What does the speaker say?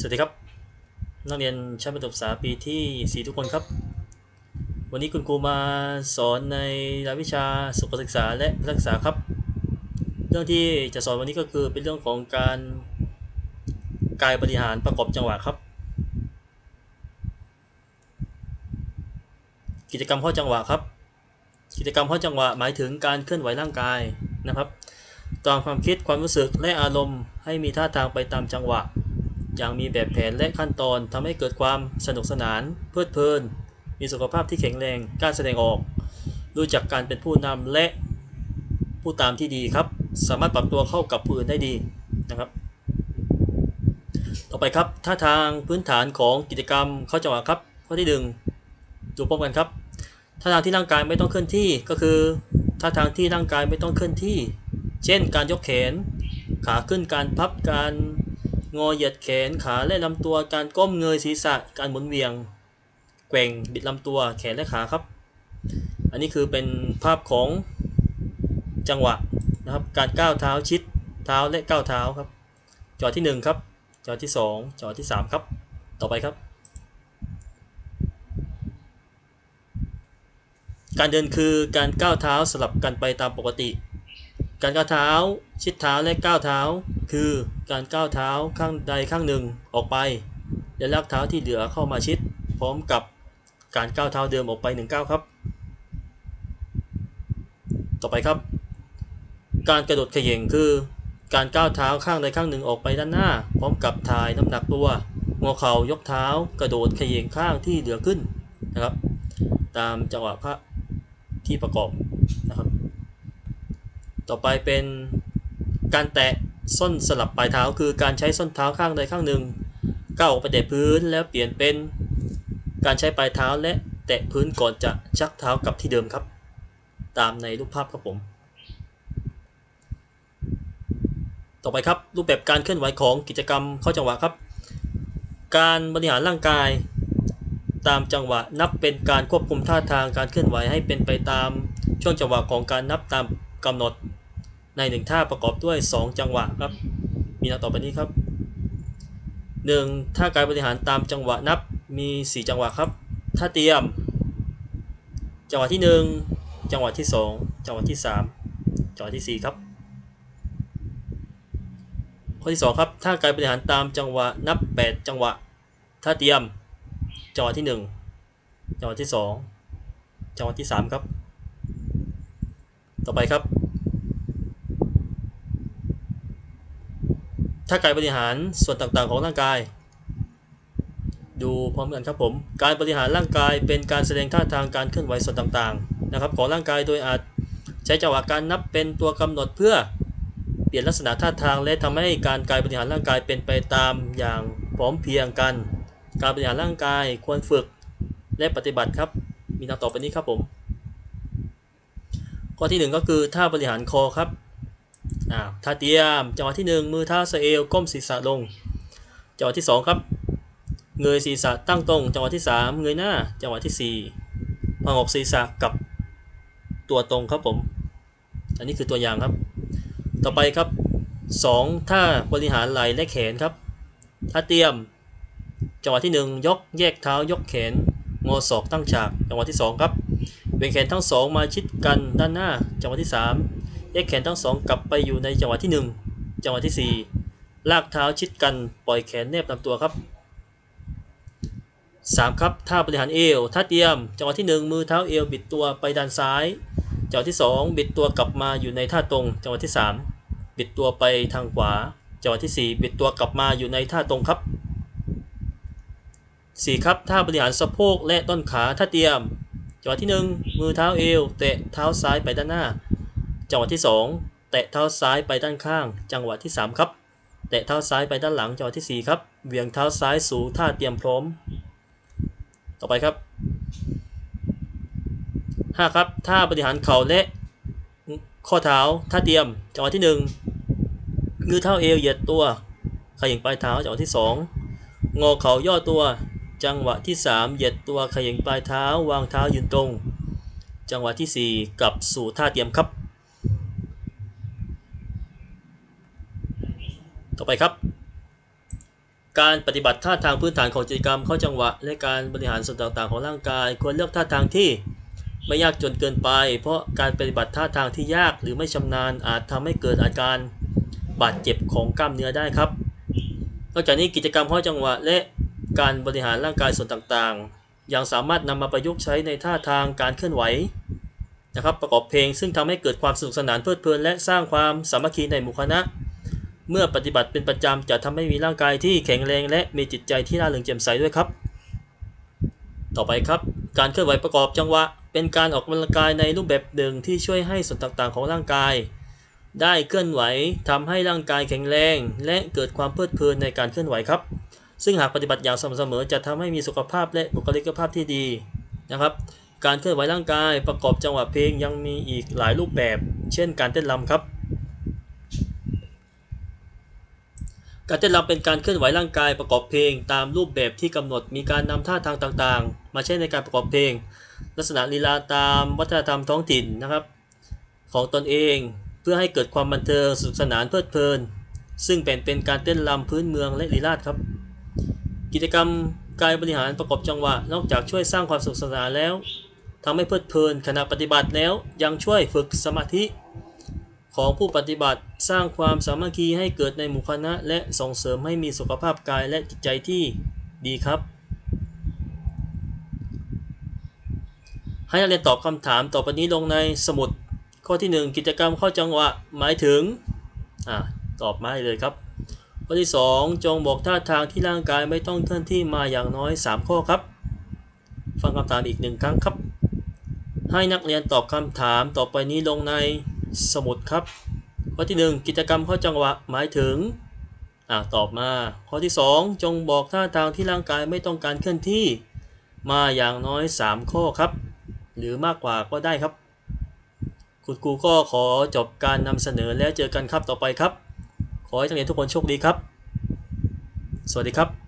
สวัสดีครับ นักเรียนชั้นประถมศึกษาปีที่ 4 ทุกคนครับ วันนี้คุณครูมาสอนในรายวิชาสุขศึกษาและพฤกษศึกษาครับ เรื่องที่จะสอนวันนี้ก็คือเป็นเรื่องของการกายบริหารประกอบจังหวะครับ กิจกรรมข้อจังหวะครับ กิจกรรมข้อจังหวะหมายถึงการเคลื่อนไหวร่างกายนะครับตามความคิดความรู้สึกและอารมณ์ให้มีท่าทางไปตามจังหวะ อย่างมีแบบแผนและขั้นตอนทำให้เกิดความสนุกสนาน เพลิดเพลิน มีสุขภาพที่แข็งแรงกล้ารแสดงออก รู้จักการเป็นผู้นำและผู้ตามที่ดีครับ สามารถปรับตัวเข้ากับผู้อื่นได้ดีนะครับ ต่อไปครับท่าทางพื้นฐานของกิจกรรมเข้าจังหวะครับข้อที่หนึ่งดูพร้อมกันครับท่าทางที่ร่างกายไม่ต้องเคลื่อนที่ก็คือท่าทางที่ร่างกายไม่ต้องเคลื่อนที่ เช่น การยกแขน ขาขึ้นการพับการ งอเหยียดแขนขาและลำตัว การก้มเงยศีรษะ การหมุนเวียง แกว่งบิดลำตัว แขนและขาครับ อันนี้คือเป็นภาพของจังหวะนะครับ การก้าวเท้าชิดเท้าและก้าวเท้าครับ จอที่ 1 ครับ จอที่ 2 จอที่ 3 ครับ ต่อไปครับ การเดินคือการก้าวเท้าสลับกันไปตามปกติ การก้าวเท้า ชิดเท้าและก้าวเท้า คือการก้าวเท้าข้างใดข้างหนึ่งออกไป และลากเท้าที่เหลือเข้ามาชิด พร้อมกับการก้าวเท้าเดิมออกไป1ก้าวครับ ต่อไปครับ การกระโดดเขย่งคือ การก้าวเท้าข้างใดข้างหนึ่งออกไปด้านหน้า พร้อมกับถ่ายน้ำหนักตัวงอเข่ายกเท้า กระโดดเขย่งข้างที่เหลือขึ้นนะครับ ตามจังหวะพระที่ประกอบนะครับ ต่อไปเป็นการแตะ ส้นสลับปลายเท้าคือการใช้ส้นเท้าข้างใดข้างหนึ่งก้าวออกไปแตะพื้นแล้วเปลี่ยนเป็น การใช้ปลายเท้าและแตะพื้นก่อนจะชักเท้ากลับที่เดิมครับ ตามในรูปภาพครับผม ต่อไปครับรูปแบบการเคลื่อนไหวของกิจกรรมเข้าจังหวะครับ การบริหารร่างกายตามจังหวะนับเป็นการควบคุมท่าทางการเคลื่อนไหวให้เป็นไปตามช่วงจังหวะของการนับตามกำหนด ในหนึ่งท่าประกอบด้วย 2 จังหวะครับ มีดังต่อไปนี้ครับ 1. ท่าการบริหารตามจังหวะนับมี 4 จังหวะครับ ท่าเตรียม จังหวะที่ 1 จังหวะที่ 2 จังหวะที่ 3 จังหวะที่ 4 ครับ ข้อที่ 2 ครับท่าการบริหารตามจังหวะนับ 8 จังหวะ ท่าเตรียม จังหวะที่ 1 จังหวะที่ 2 จังหวะที่ 3 ครับ ต่อไปครับ ถ้าการบริหารส่วนต่างๆของร่างกาย ดูพร้อมกันครับผม การบริหารร่างกายเป็นการแสดงท่าทางการเคลื่อนไหวส่วนต่างๆนะครับของร่างกายโดยอาจใช้จังหวะการนับเป็นตัวกำหนดเพื่อเปลี่ยนลักษณะท่าทางและทำให้การการบริหารร่างกายเป็นไปตามอย่างพร้อมเพรียงกัน การบริหารร่างกายควรฝึกและปฏิบัติครับ มีดังต่อไปนี้ครับผม ข้อที่ 1 ก็คือท่าบริหารคอครับ อ่าท่าเตรียมจังหวะที่ 1 มือท้าสเอวก้มศีรษะลง จังหวะที่ 2 ครับ เงยศีรษะตั้งตรง จังหวะที่ 3 เงยหน้า จังหวะที่ 4พงอกศีรษะกับตัวตรงครับผม อันนี้คือตัวอย่างครับ ต่อไปครับ 2 ท่าบริหารไหล่และแขนครับ ท่าเตรียม จังหวะที่ 1 ยกแยกเท้ายกแขนงอศอกตั้งฉาก จังหวะที่ 2 ครับเบ่งแขนทั้งสองมาชิดกันด้านหน้า จังหวะที่ 3 แยกแขนทั้งสองกลับไปอยู่ในจังหวะที่ 1 จังหวะที่ 4 ลากเท้าชิดกันปล่อยแขนแนบลำตัวครับ 3 ครับท่าบริหารเอวท่าเตรียม จังหวะที่ 1 มือเท้าเอวบิดตัวไปด้านซ้าย จังหวะที่ 2 บิดตัวกลับมาอยู่ในท่าตรง จังหวะที่ 3 บิดตัวไปทางขวา จังหวะที่ 4 บิดตัวกลับมาอยู่ในท่าตรงครับ4ครับท่าบริหารสะโพกและต้นขาท่าเตรียม จังหวะที่ 1 มือเท้าเอวแตะเท้าซ้ายไปด้านหน้า จังหวะที่2แตะเท้าซ้ายไปด้านข้าง จังหวะที่ 3 ครับแตะเท้าซ้ายไปด้านหลัง จังหวะที่ 4 ครับเวียงเท้าซ้ายสู่ท่าเตรียมพร้อม ต่อไปครับ 5 ครับท่าบริหารเข่าและข้อเท้าท่าเตรียม จังหวะที่1มือเท้าเอวเหยียดตัวขย่งปลายเท้า จังหวะที่ 2 งอเข่าย่อตัว จังหวะที่ 3 เหยียดตัวขย่งปลายเท้า วางเท้ายืนตรง จังหวะที่ 4 กลับสู่ท่าเตรียมครับ ต่อไปครับ การปฏิบัติท่าทางพื้นฐานของกิจกรรมเข้าจังหวะ และการบริหารส่วนต่างๆ ของร่างกาย ควรเลือกท่าทางที่ไม่ยากจนเกินไป เพราะการปฏิบัติท่าทางที่ยากหรือไม่ชำนาญอาจทำให้เกิดอาการบาดเจ็บของกล้ามเนื้อได้ครับ นอกจากนี้กิจกรรมเข้าจังหวะและการบริหารร่างกายส่วนต่างๆ ยังสามารถนำมาประยุกต์ใช้ในท่าทางการเคลื่อนไหวนะครับประกอบเพลงซึ่งทำให้เกิดความสนุกสนานเพลิดเพลินและสร้างความสามัคคีในหมู่คณะ เมื่อปฏิบัติเป็นประจำจะทำให้มีร่างกายที่แข็งแรงและมีจิตใจที่ร่าเริงแจ่มใสด้วยครับ ต่อไปครับ การเคลื่อนไหวประกอบจังหวะ เป็นการออกกำลังกายในรูปแบบหนึ่งที่ช่วยให้ส่วนต่างๆ ของร่างกาย ได้เคลื่อนไหวทำให้ร่างกายแข็งแรง และเกิดความเพลิดเพลินในการเคลื่อนไหวครับ ซึ่งหากปฏิบัติอย่างสม่ำเสมอจะทำให้มีสุขภาพและบุคลิกภาพที่ดีนะครับ การเคลื่อนไหวร่างกายประกอบจังหวะเพลงยังมีอีกหลายรูปแบบ เช่น การเต้นรำครับ การเต้นรำเป็นการเคลื่อนไหวร่างกายประกอบเพลง ตามรูปแบบที่กำหนดมีการนำท่าทางต่างๆ มาใช้ในการประกอบเพลง ลักษณะลีลาตามวัฒนธรรมท้องถิ่นนะครับ ของตนเองเพื่อให้เกิดความบันเทิงสนุกสนานเพลิดเพลิน ซึ่งเป็นเป็นการเต้นรำพื้นเมืองและลีลาศครับ กิจกรรมกายบริหารประกอบจังหวะ นอกจากช่วยสร้างความสนุกสนานแล้วทำให้เพลิดเพลินขณะปฏิบัติแล้วยังช่วยฝึกสมาธิ ของผู้ปฏิบัติสร้างความสามัคคีให้เกิดในหมู่คณะ และส่งเสริมให้มีสุขภาพกายและจิตใจที่ดีครับ ให้นักเรียนตอบคำถามต่อไปนี้ลงในสมุด ข้อที่ 1 กิจกรรมเข้าจังหวะหมายถึงอ่าตอบมาเลยครับ ข้อที่ 2 จงบอกท่าทางที่ร่างกายไม่ต้องเคลื่อนที่มาอย่างน้อย 3 ข้อครับ ฟังคำถามอีกหนึ่งครั้งครับ ให้นักเรียนตอบคำถามต่อไปนี้ลงใน สมุดครับ ข้อที่ 1 กิจกรรมเข้าจังหวะหมายถึงอ่าตอบมา ข้อที่ 2 จงบอกท่าทางที่ร่างกายไม่ต้องการเคลื่อนที่ มาอย่างน้อย 3 ข้อครับ หรือมากกว่าก็ได้ครับ คุณครูก็ขอจบการนำเสนอแล้วเจอกันครับต่อไปครับ ขอให้นักเรียนทุกคนโชคดีครับ สวัสดีครับ